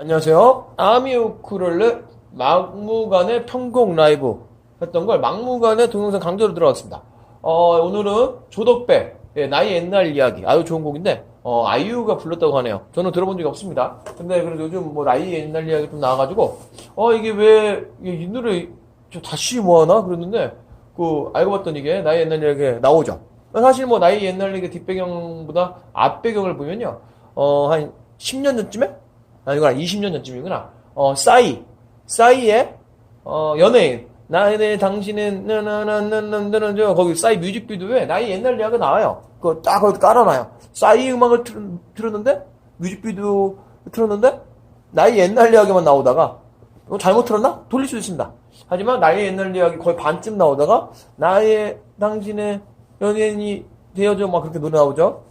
안녕하세요. 아미 우쿨렐레 막무가내 편곡 라이브 했던 걸 막무가내 동영상 강좌로 들어갔습니다. 어, 오늘은 조덕배, 예, 나의 옛날 이야기. 아주 좋은 곡인데, 어, 아이유가 불렀다고 하네요. 저는 들어본 적이 없습니다. 근데 그래도 요즘 뭐 나의 옛날 이야기 좀 나와가지고, 어, 이게 왜, 이게 이 노래 좀 다시 뭐하나? 그랬는데, 그, 알고 봤더니 이게 나의 옛날 이야기 나오죠. 사실 뭐 나의 옛날 이야기 뒷배경보다 앞배경을 보면요, 어, 한 10년 전쯤에? 아니구나, 20년 전쯤이구나. 어, 싸이. 싸이의, 어, 연예인. 나의 당신은, 나나나나나나, 저, 거기 싸이 뮤직비디오에 나의 옛날 이야기가 나와요. 그거 딱 거기 깔아놔요. 싸이 음악을 틀, 틀었는데, 뮤직비디오 틀었는데, 나의 옛날 이야기만 나오다가, 이거 잘못 틀었나? 돌릴 수 있습니다. 하지만 나의 옛날 이야기 거의 반쯤 나오다가, 나의 당신의 연예인이 되어줘. 막 그렇게 노래 나오죠.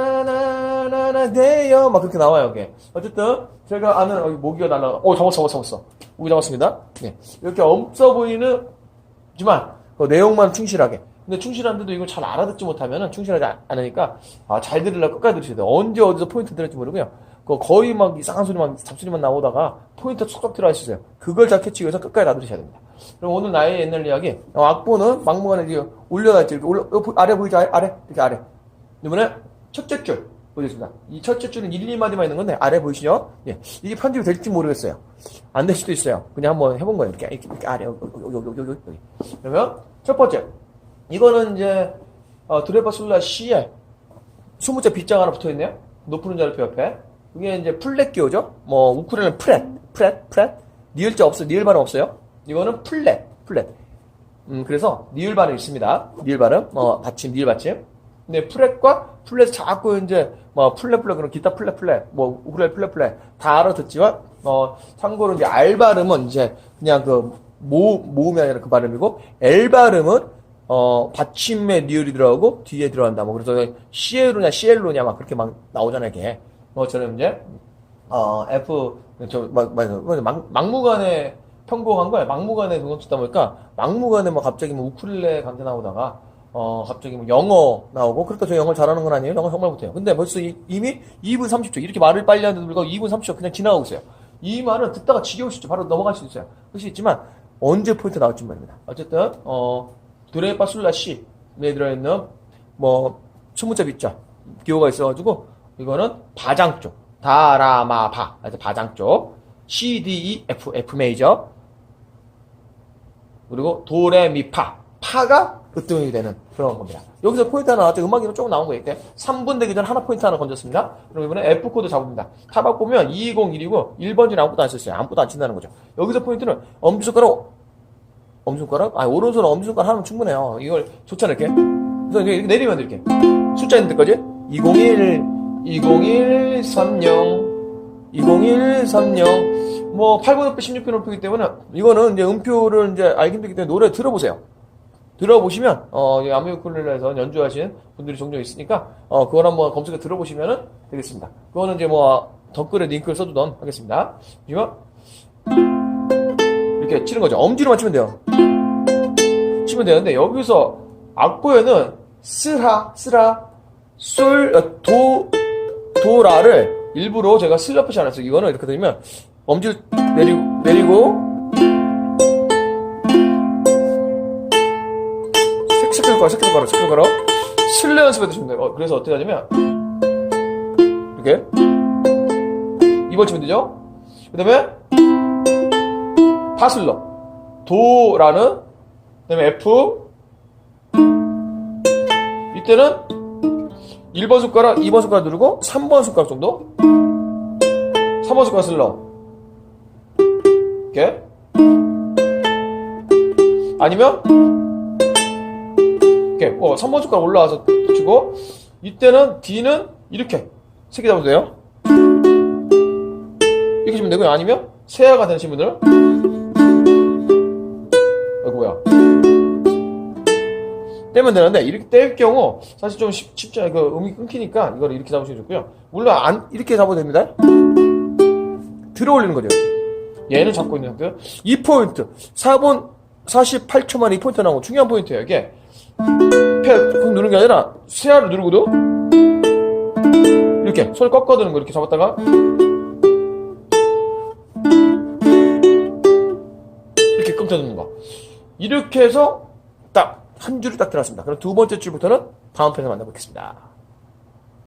나나나나나나나 돼요. 막 그렇게 나와요 이게. 어쨌든 제가 아는 어, 모기가 날라 오 잡았어 잡았어 잡았어. 모기 잡았습니다. 네. 이렇게 없어 보이는 지만 그 내용만 충실하게. 근데 충실한데도 이걸 잘 알아듣지 못하면 충실하지 않- 않으니까 아, 잘 들으려고 끝까지 들으셔야 돼요. 언제 어디서 포인트 들을지 모르고요. 그 거의 막 이상한 소리만 잡소리만 나오다가 포인트 쏙쏙 있어요. 그걸 잘 캐치기 위해서 끝까지 다 들으셔야 됩니다. 그럼 오늘 나의 옛날 이야기. 어, 악보는 막무가내 올려놨지. 어, 보- 아래 보이죠? 아래? 이렇게 아래 이번에 첫째 줄 보겠습니다. 이 첫째 줄은 1, 2마디만 있는 건데 아래 보이시죠? 예. 이게 편집이 될지 모르겠어요. 안 될 수도 있어요. 그냥 한번 해본 거예요. 이렇게, 이렇게, 이렇게 아래 여기 여기 여기 여기 여기. 그러면 첫 번째 이거는 이제 어, 드레파 솔라 C에 20자 빗장 하나 붙어 있네요. 높은 자리표 옆에. 이게 이제 플랫 기호죠. 뭐 우쿨렐레는 프렛, 프렛, 프렛. 니을 자 없어요. 니을 발음 없어요. 이거는 플랫, 플랫. 음, 그래서 니을 발음 있습니다. 니을 발음, 어, 받침, 니을 받침. 근데 플랫과 플랫 자꾸 이제 뭐 플랫 플랫 그런 기타 플랫 플랫 뭐 우쿨렐 플랫 플랫 다 알아듣지만 어 참고로 이제 R 발음은 이제 그냥 그 모, 모음이 아니라 그 발음이고 L 발음은 어 받침에 니을이 들어가고 뒤에 들어간다 뭐 그래서 C엘로냐 C엘로냐 막 그렇게 막 나오잖아요 이게 뭐처럼 이제 어, F, 저, 막, 막, 막, 막무가내 편곡한 거야. 막무가내 그거 듣다 보니까, 막무가내 뭐 갑자기 뭐 우쿨렐레 강좌 나오다가, 어, 갑자기 뭐 영어 나오고, 그렇다 저 영어 잘하는 건 아니에요. 영어 정말 못해요. 근데 벌써 이, 이미 2분 30초, 이렇게 말을 빨리 하는데도 불구하고 2분 30초 그냥 지나가고 있어요. 이 말은 듣다가 지겨울 수 있죠. 바로 넘어갈 수 있어요. 그럴 수 있지만, 언제 포인트 나올지 모릅니다. 어쨌든, 어, 드레파술라 C에 들어있는, 뭐, 수문자 빗자, 기호가 있어가지고, 이거는 바장 쪽. 다라마바. 바장 쪽. C, D, E, F, F 메이저. 그리고 도레미파. 파가 으뜸이 되는 그런 겁니다. 여기서 포인트 하나 나왔죠. 음악이 조금 나온 거예요. 이렇게 3분 되기 전 하나 포인트 하나 건졌습니다. 그럼 이번에 F 코드 잡습니다. 타박 보면 221이고 1번 중에 아무것도 안 썼어요. 아무것도 안 친다는 거죠. 여기서 포인트는 엄지손가락, 엄지손가락? 아니, 오른손 엄지손가락 하면 충분해요. 이걸 좋잖아요, 이렇게. 그래서 이렇게 내리면 돼, 이렇게. 숫자 있는 데까지 201, 201, 30, 201, 30. 뭐, 8분 높이, 16분 높이기 때문에, 이거는 이제 음표를 이제 알기 힘들기 때문에 노래 들어보세요. 들어보시면, 어, 이 아미우쿨렐레에서 연주하신 분들이 종종 있으니까, 어, 그걸 한번 검색해 들어보시면 되겠습니다. 그거는 이제 뭐, 댓글에 링크를 써두던 하겠습니다. 그러면, 이렇게 치는 거죠. 엄지로만 치면 돼요. 치면 되는데, 여기서 악보에는 스라, 스라, 솔, 어, 도, 도라를 일부러 제가 슬러프시 않았어요. 이거는 이렇게 들으면 엄지를 내리고, 내리고, 색- 색깔 걸어, 색깔 걸어, 색깔 걸어. 슬레 연습해 두시면 돼요. 어, 그래서 어떻게 하냐면, 이렇게. 2번 치면 되죠? 그 다음에, 파슬러. 도라는, 그 다음에 F. 이때는 1번 손가락, 2번 손가락 누르고 3번 손가락 정도? 3번 손가락 슬러. 이렇게. 아니면 이렇게 어, 3번 손가락 올라와서 치고 이때는 D는 이렇게 잡아도 돼요. 이렇게 치면 되고요. 아니면 세아가 되신 분들은 어, 뭐야? 떼면 되는데 이렇게 뗄 경우 사실 좀 쉽, 쉽지 않아요. 그 음이 끊기니까 이걸 이렇게 잡으시면 좋고요. 물론 안 이렇게 잡아도 됩니다. 들어 올리는 거죠. 얘는 잡고 있는 상태요. 2포인트 4분 48초 만에 2포인트 나온 거 중요한 포인트예요. 이게 팩 꾹 누르는 게 아니라 쇠알을 누르고도 이렇게 손을 꺾어두는 거 이렇게 잡았다가 이렇게 끊어두는 거. 이렇게 해서 딱 한 줄을 딱 들었습니다. 그럼 두 번째 줄부터는 다음 편에서 만나보겠습니다.